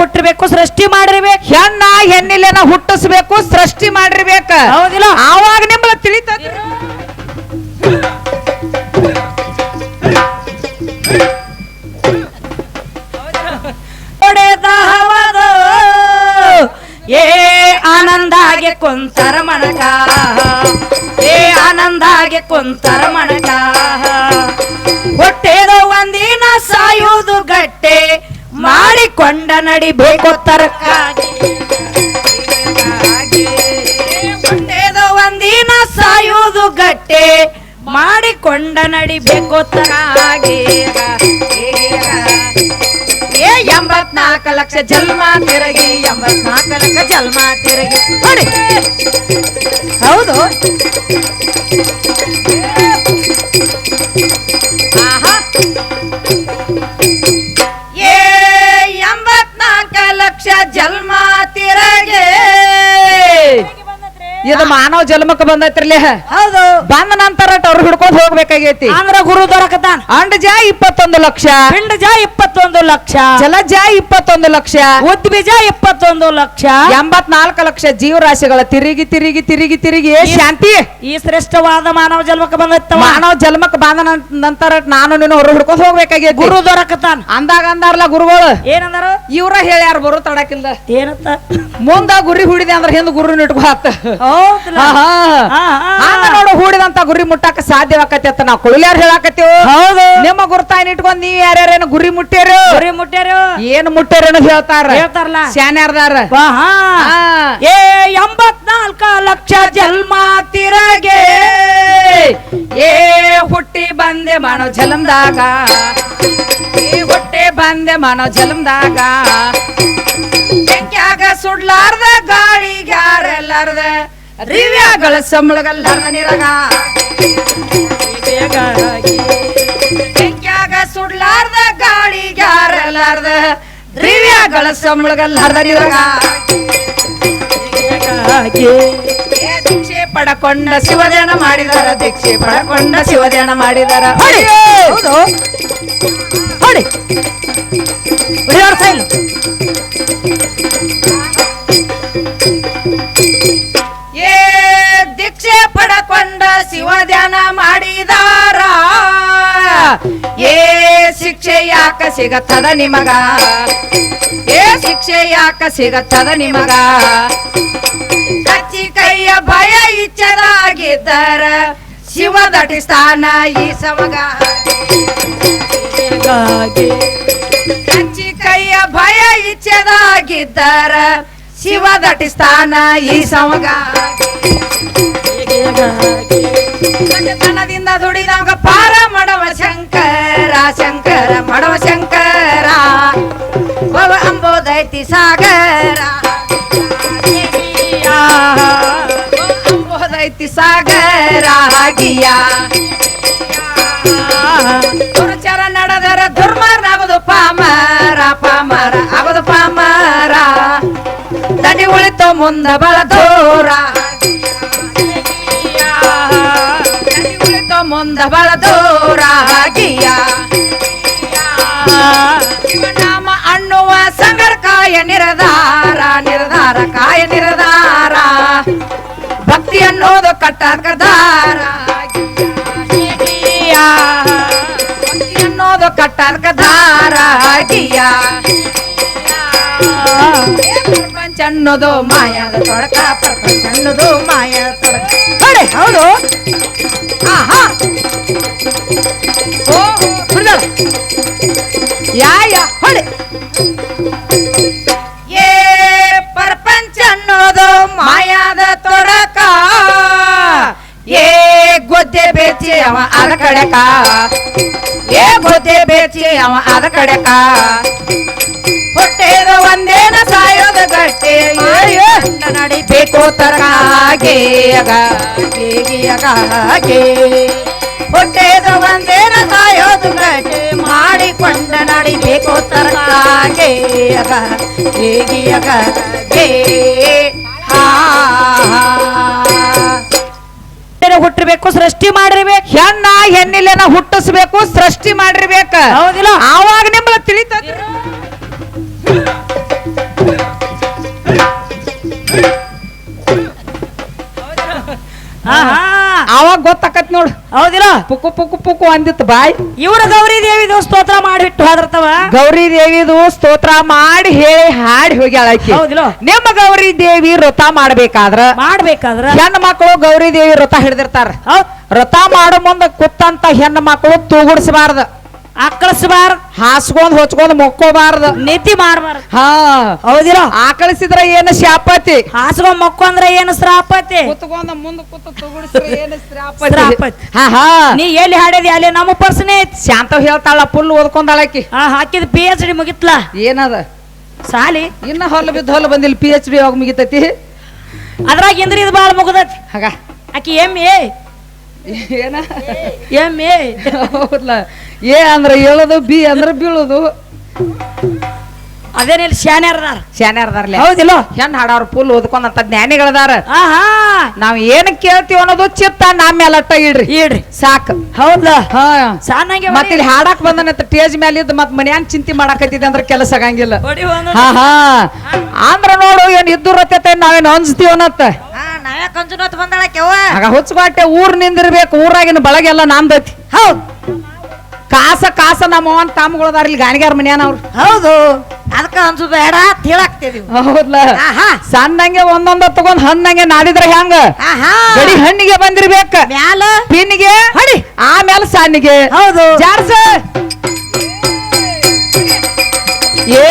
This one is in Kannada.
ಹುಟ್ಟಿರ್ಬೇಕು ಸೃಷ್ಟಿ ಮಾಡಿರ್ಬೇಕು. ಹೆಣ್ಣ ಹೆಣ್ಣಿಲೆನ ಹುಟ್ಟಿಸ್ಬೇಕು ಸೃಷ್ಟಿ ಮಾಡಿರ್ಬೇಕ. ಹೌದಿಲ್ಲ? ಆವಾಗ ನಿಮ್ಮ ತಿಳಿತ ಏ ಆನಂದಾಗೆ ಕುಂತರ ಮಣಕ ಏ ಆನಂದಾಗೆ ಕುಂತರ ಮಣಕ ಹೊಟ್ಟೆದು ನಡಿಬೇಕು ತರಕಾಗಿ ಒಂದಿನ ಸಾಯೋದು ಗಟ್ಟೆ. ಮಾಡಿಕೊಂಡ ನಡಿಬೇಕು ತರಾಗಿ ಏ, ಎಂಬತ್ನಾಲ್ಕು ಲಕ್ಷ ಜನ್ಮ ತಿರುಗಿ, ಎಂಬತ್ನಾಲ್ಕು ಲಕ್ಷ ಜನ್ಮ ತಿರುಗಿ. ನೋಡಿ. ಹೌದು. ಇದು ಮಾನವ ಜನ್ಮಕ್ಕೆ ಬಂದೈತ್ರಿ ಹೌದು. ಬಂದ ನಂತರ ಅವ್ರು ಹಿಡ್ಕೊಂಡ್ ಹೋಗ್ಬೇಕಾಗೈತಿ. ಅಂದ್ರ ಗುರು ದೊರಕತಾನ. ಜಾ ಇಪ್ಪತ್ತೊಂದು ಲಕ್ಷ. ಪಿಂಡಜ ಇಪ್ಪತ್ತೊಂದು ಲಕ್ಷ. ಜಲ ಜಾ ಇಪ್ಪತ್ತೊಂದು ಲಕ್ಷ. ಉದ್ಬೀಜ ಇಪ್ಪತ್ತೊಂದು ಲಕ್ಷ. ಎಂಬತ್ನಾಲ್ಕು ಲಕ್ಷ ಜೀವರಾಶಿಗಳ ತಿರುಗಿ ತಿರುಗಿ ತಿರುಗಿ ತಿರುಗಿ ಶಾಂತಿ. ಈ ಶ್ರೇಷ್ಠವಾದ ಮಾನವ ಜನ್ಮಕ್ಕೆ ಬಂದೈತ ಮಾನವ ಜನ್ಮಕ್ಕೆ ಬಂದ ನಂತರ ನಾನು ನೀನು ಹೊರ ಹಿಡ್ಕೊಂಡ್ ಹೋಗ್ಬೇಕಾಗೈತಿ. ಗುರು ದೊರಕತಾನ. ಅಂದಾಗ ಅಂದಾರಲ್ಲ ಗುರುಗಳು. ಏನಂದಾರ? ಇವ್ರ ಹೇಳ್ಯಾರ ಬರು ತಡಕಿಲ್ಲ ಏನಂತ? ಮುಂದ ಗುರಿ ಹುಡಿದೆ ಅಂದ್ರ ಹಿಂದ ಗುರು ನಿಟ್ಕೋ ಆತ ಹೌದಲ್ಲ ಆಹಾ. ಹಾ, ಹಾ. ಹಂಗ ನೋಡು ಹೂಡಿದಂತ ಗುರಿ ಮುಟ್ಟಾಕ ಸಾಧ್ಯವಾಕತಿ ಅಂತ ನಾವು ಕುಳಿಯಾರ ಹೇಳಾಕತ್ತೀವಿ. ಹೌದು. ನಿಮ್ಮ ಗುರ್ತಾಯಿನ ಇಟ್ಕೊಂಡ್ ನೀವ್ ಯಾರ್ಯಾರೇನು ಗುರಿ ಮುಟ್ಟ್ಯಾರು? ಗುರಿ ಮುಟ್ಟ್ಯಾರು? ಏನ್ ಮುಟ್ಟ್ಯಾರೇನು ಹೇಳ್ತಾರ. ಹೇಳ್ತಾರಲ್ಲ. ಶಾನ್ಯಾರ್ದಾರ ಹಾ. ಹಾ. ಏ ಎಂಬತ್ನಾಲ್ಕ ಲಕ್ಷ ಜನ್ಮ ತಿರಗೆ. ಏ ಹುಟ್ಟಿ ಬಂದೆ ಮನೋ ಜಲಂದಾಗ ಏ ಹುಟ್ಟಿ ಬಂದೆ ಮನೋ ಜಲಂದಾಗ ಬೆಂಕ್ಯಾಗ ಸುಡ್ಲಾರ್ದ ಗಾಳಿಗಾರೆಲ್ಲಾರ್ದ ದಿವ್ಯಾಗಳ ಸಂಬಳಗಲ್ಲಾರ್ದ ನಿರಗ. ಬೆಂಕ್ಯಾಗ ಸುಡ್ಲಾರ್ದ ಗಾಳಿಗಾರೆಲ್ಲಾರ್ದ ದಿವ್ಯಾಗಳ ಸಂಬಳಗಲ್ಲಾರ್ದ ನಿರಗ. ದೀಕ್ಷೆ ಪಡಕೊಂಡ ಶಿವದೇನ ಮಾಡಿದಾರ ದೀಕ್ಷೆ ಪಡಕೊಂಡ ಶಿವದೇನ ಮಾಡಿದಾರ. ಹೊಡಿ. ಹೌದು. ಹೊಡಿ. ಹೊಡಿಯೋರ್ ಸೈಲ್ ಶಿವಧ್ಯಾನ ಮಾಡಿದಾರ. ಏ ಶಿಕ್ಷೆ ಯಾಕ ಸಿಗತ್ತದ ನಿಮಗ? ಏ ಶಿಕ್ಷೆ ಯಾಕ ಸಿಗತ್ತದ ನಿಮಗ? ಕಚ್ಚಿ ಕೈಯ ಭಯ ಇಚ್ಛದಾಗಿದ್ದರ ಶಿವ ದಟಿಸ್ತಾನ ಈ ಸಮಗ. ಕಚ್ಚಿ ಕೈಯ ಭಯ ಇಚ್ಛದಾಗಿದ್ದರ ಶಿವ ದಟಿಸ್ತಾನ ಈ ಸಮಗ. ತನದಿಂದ ದುಡಿದಾಗ ಪಾರ ಮಾಡವ ಶಂಕರ ಶಂಕರ ಮಾಡವ ಶಂಕರ. ಭವ ಅಂಬೋದೈತಿ ಸಾಗರ. ಅಂಬೋದೈತಿ ಸಾಗರ. ಆಗಿಯ ಗುರುಚರ ನಡೆದರ ದುರ್ಮಾರ್ನಾಗೋದು ಪಾಮರ ಪಾಮರ ಆಗದು ಪಾಮರ. ದನಿ ಉಳಿತು ಮುಂದ ಬಳ ದೂರ. ಮುಂದ ಬಳ ದೂರ ಆಗಿಯ ಶಿವನಾಮ ಅನ್ನುವ ಸಂಗರ ಕಾಯ ನಿರ್ಧಾರ ನಿರ್ಧಾರ ಕಾಯ ನಿರ್ಧಾರ. ಭಕ್ತಿ ಅನ್ನೋದು ಕಟ್ಟಕದಾರ ಭಕ್ತಿ ಅನ್ನೋದು ಕಟ್ಟಕದಾರ ಆಗಿಯ. ಪ್ರಪಂಚ ಅನ್ನೋದು ಮಾಯದ ತೊಡಕ, ಪ್ರಪಂಚ ಅನ್ನೋದು ಮಾಯದ ತೊಡಕ. ಹೌದು? ಓ ಬಿಡ್ದಾಳ ಯಾ ಯಾ ಏ, ಪ್ರಪಂಚ ಅನ್ನೋದು ಮಾಯಾದ ತೊಡಕ. ಏ, ಗೊದ್ದೆ ಬೇಚಿ ಅವ ಅದ ಕಡೆಕ ಏ ಬೋತೆ ಬೇಚಿ ಅವ ಅದ ಕಡೆಕ. ಹೊಟ್ಟೆದ ಒಂದೇನ ಸಾಯೋದ ಗಟ್ಟೆ. ನಡಿಬೇಕು ತರಗಾಗೆ ಅಗಾಗೆ ಹೊಟ್ಟೆದ ಒಂದೇನ ಸಾಯೋದು ಗಟ್ಟೆ. ಮಾಡಿಕೊಂಡ ನಡಿಬೇಕು ತರಗಾಗೆ ಹೇಗಿಯಗ ಹೇಗೆ ಹುಟ್ಟಿರ್ಬೇಕು ಸೃಷ್ಟಿ ಮಾಡಿರ್ಬೇಕು. ಹೆಣ್ಣ ಹೆಣ್ಣಿಲೆನ ಹುಟ್ಟಿಸ್ಬೇಕು ಸೃಷ್ಟಿ ಮಾಡಿರ್ಬೇಕು. ಹೌದಿಲ್ಲ? ಆವಾಗ ನಿಮ್ಗೆ ತಿಳಿತದ. ನೋಡು. ಹೌದಿಲ್ಲ? ಪುಕ್ಕು ಪುಕ್ಕು ಪುಕ್ಕು ಅಂದಿತ್ತು ಬಾಯ್. ಇವ್ರ ಗೌರಿ ದೇವಿದು ಸ್ತೋತ್ರ ಮಾಡಿಬಿಟ್ಟು ಹೋದ್ರತವ? ಗೌರಿ ದೇವಿದು ಸ್ತೋತ್ರ ಮಾಡಿ ಹೇಳಿ ಹಾಡಿ ಹೋಗಿ ಆಕಿ. ಹೌದಿಲ್ಲ? ನಿಮ್ಮ ಗೌರಿ ದೇವಿ ವ್ರತ ಮಾಡ್ಬೇಕಾದ್ರ? ಮಾಡ್ಬೇಕಾದ್ರ? ಹೆಣ್ಣು ಮಕ್ಕಳು ಗೌರಿ ದೇವಿ ವ್ರತ ಹಿಡ್ದಿರ್ತಾರ. ವ್ರತ ಮಾಡೋ ಮುಂದೆ ಕುತ್ತಂತ ಹೆಣ್ಣು ಮಕ್ಕಳು ತೂಗುಡಿಸಬಾರ್ದ. ಆಕಳಿಸ್ಬಾರ್ದು. ಹಾಸ್ಕೊಂಡ್ ಹೊಚ್ಕೊಂಡ್ ಮೊಕ್ಕೋಬಾರ್ದು. ನಿತಿ ಮಾಡ್ಬಾರ್ದು. ಹಾ ಹೌದಿರ ಆಕಳಿಸಿದ್ರ ಏನು ಶಾಪತಿ? ಹಾಸ್ಕೊಂಡ್ ಮಕ್ಕೊಂದ್ರ ಏನು ಶ್ರಾಪತಿ? ಕುತ್ಕೊಂಡ ಮುಂದೆ ಕೂತು ತೂಗುಡಿಸಿದ್ರ ಏನು ಶ್ರಾಪತಿ. ಹಾ ಹಾ. ನೀ ಎಲ್ಲಿ ಹಾಡಿದಿ ಅಲ್ಲಿ ನಮ್ಮ ಪರ್ಸನೆ ಶಾಂತ ಹೇಳ್ತಾಳ ಫುಲ್ ಓದ್ಕೊಂಡಾಳಕಿ. ಹಾ ಹಾಕಿದ ಪಿ ಎಚ್ ಡಿ ಮುಗಿತ್ಲ? ಏನದ? ಸಾಲಿ. ಇನ್ನ ಹೊಲ ಬಿದ್ದ ಹೊಲ ಬಂದಿಲ್ಲ ಪಿ ಎಚ್ ಡಿ ಯಾವಾಗ ಮುಗಿತೈತಿ. ಅದ್ರಾಗ ಇಂದ್ರಿ ಇದು ಬಾಳ ಮುಗಿದೈತಿ. ಹಾಗ. ಆಕಿ ಎಮ್ಮಿ ಎ ಏನ? M A. ಹೌದ್ಲ? ಎ ಅಂದ್ರೆ ಹೇಳೋದು ಬಿ ಅಂದ್ರೆ ಬೀಳೋದು. ಅದೇನಿಲ್ಲ ಶಾನ್ಯಾರದಾರ ಶಾನ್ಯಾರದಾರ್ಲೆ ಹೌದಿಲ್ಲ? ಹೆಣ್ಣು ಹಾಡವ್ರ ಫುಲ್ ಓದ್ಕೊಂಡಂತ ಜ್ಞಾನಿಗಳದಾರ. ನಾವ್ ಏನ್ ಕೇಳ್ತೀವಿ ಅನ್ನೋದು ಚಿತ್ತ ನಮ್ಮ ಅಟ್ಟ ಇಡ್ರಿ. ಇಡ್ರಿ. ಸಾಕು. ಹೌದಾ ಹಾ. ಮತ್ತೆ ಮತ್ ಇಲ್ಲಿ ಹಾಡಾಕ್ ಬಂದನಂತ ಟೇಜ್ ಮೇಲೆ ಇದ್ದು ಮತ್ತೆ ಮನ್ಯಾನ್ ಚಿಂತೆ ಮಾಡಕತ್ತಿದೆ ಅಂದ್ರೆ ಕೆಲಸ ಆಗಂಗಿಲ್ಲ. ಹಾ ಹಾ. ಅಂದ್ರ ನೋಡು ಏನ್ ಇದ್ದು ರತ್ತೈತೆ ನಾವೇನ್ ಅನ್ಸ್ತೀವನತ್ತ ಕಂಜುನತ್ ಬಂದಾಳ ಕೆವ್ವ ಆಗ ಹುಚ್ಚುಗಾಟೆ ಊರ್ ನಿಂದಿರ್ಬೇಕು ಊರಾಗಿನ ಬಳಗೆಲ್ಲ ನಮ್ದೈತಿ ಹೌದ್. ಕಾಸ ಕಾಸ ನಮ್ಮ ಅವನ್ ತಾಮಗಳದಾರ ಇಲ್ಲಿ ಗಾಣಿಗಾರ ಮನ್ಯಾನ ಅವ್ರು. ಹೌದು. ಅದಕ್ಕ ಅನ್ಸು ಬೇಡ ಅಂತ ಹೇಳಾಕ್ತೇವಿ ಹೌದ್ಲ. ಆಹಾ. ಸಣ್ಣಂಗೆ ಒಂದೊಂದ ತಗೊಂಡ್ ಹಣ್ಣಂಗೆ ನಾಡಿದ್ರ ಹೆಂಗ? ಆಹಾ. ಗಡಿ ಹಣ್ಣಿಗೆ ಬಂದಿರ್ಬೇಕ. ಮ್ಯಾಲ? ಪಿನ್ನಿಗೆ? ಹಡಿ. ಆಮೇಲೆ ಸಣ್ಣಿಗೆ ಹೌದು. ಜಾರ್ಸ. ಏ